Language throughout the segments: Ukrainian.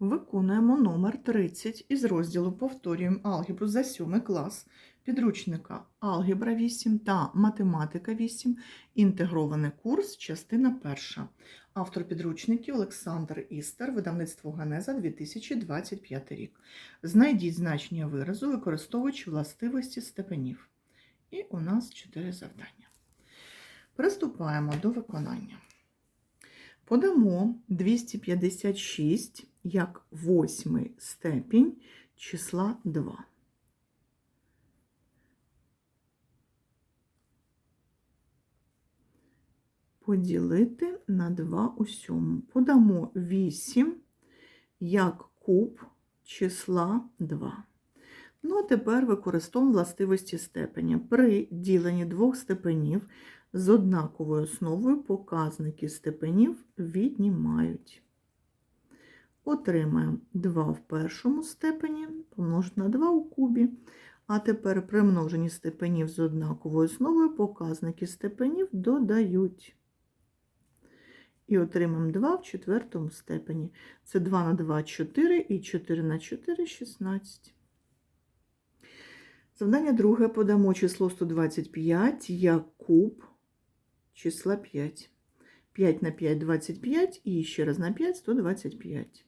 Виконуємо номер 30 із розділу Повторюємо алгебру за 7 клас підручника Алгебра 8 та Математика 8. Інтегрований курс, частина 1. Автор підручників Олександр Істер, видавництво Ганеза 2025 рік. Знайдіть значення виразу, використовуючи властивості степенів. І у нас 4 завдання. Приступаємо до виконання. Подамо 256 як восьмий степінь числа 2. Поділити на 2 у сьому. Подамо 8 як куб числа 2. Ну, а тепер використовуємо властивості степеня. При діленні двох степенів з однаковою основою показники степенів віднімають. Отримаємо 2 в першому степені, помножити на 2 у кубі. А тепер при множенні степенів з однаковою основою показники степенів додають. І отримаємо 2 в четвертому степені. Це 2 на 2 – 4 і 4 на 4 – 16. Завдання друге. Подамо число 125 як куб числа 5. 5 на 5 – 25 і ще раз на 5 – 125.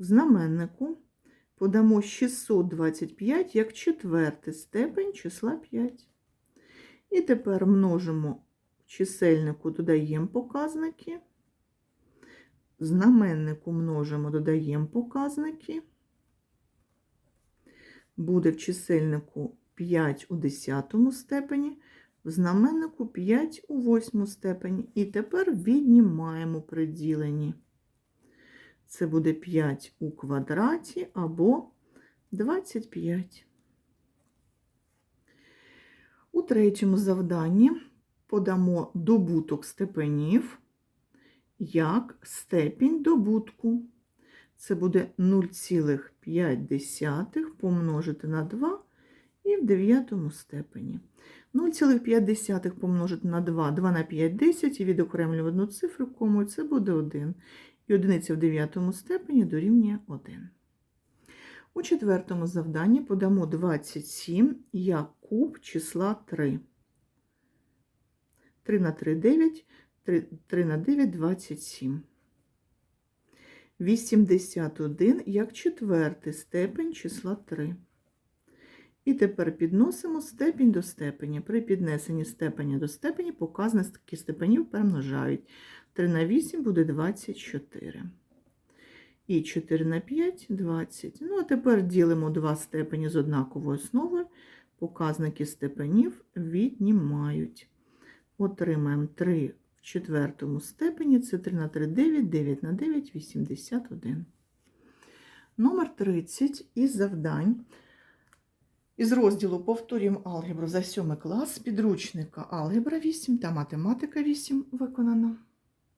В знаменнику подамо 625 як четвертий степень числа 5. І тепер множимо в чисельнику, додаємо показники. В знаменнику множимо, додаємо показники. Буде в чисельнику 5 у 10 степені, в знаменнику 5 у 8 степені. І тепер віднімаємо при діленні. Це буде 5 у квадраті або 25. У третьому завданні подамо добуток степенів як степінь добутку. Це буде 0,5 помножити на 2 і в дев'ятому степені. 0,5 помножити на 2, 2 на 5 – 10, і відокремлюємо одну цифру комою, це буде 1. І одиниця в дев'ятому степені дорівнює 1. У четвертому завданні подамо 27 як куб числа 3. 3 на 3 – 9, 3, 3 на 9 – 27. 81 як четвертий степень числа 3. І тепер підносимо степінь до степені. При піднесенні степеня до степені показники степенів перемножають. 3 на 8 буде 24. І 4 на 5 – 20. Ну, а тепер ділимо два степені з однаковою основою. Показники степенів віднімають. Отримаємо 3 в четвертому степені. Це 3 на 3 – 9, 9 на 9 – 81. Номер 30 із завдань. Із розділу Повторюємо алгебру за 7 клас підручника Алгебра 8 та Математика 8 виконано.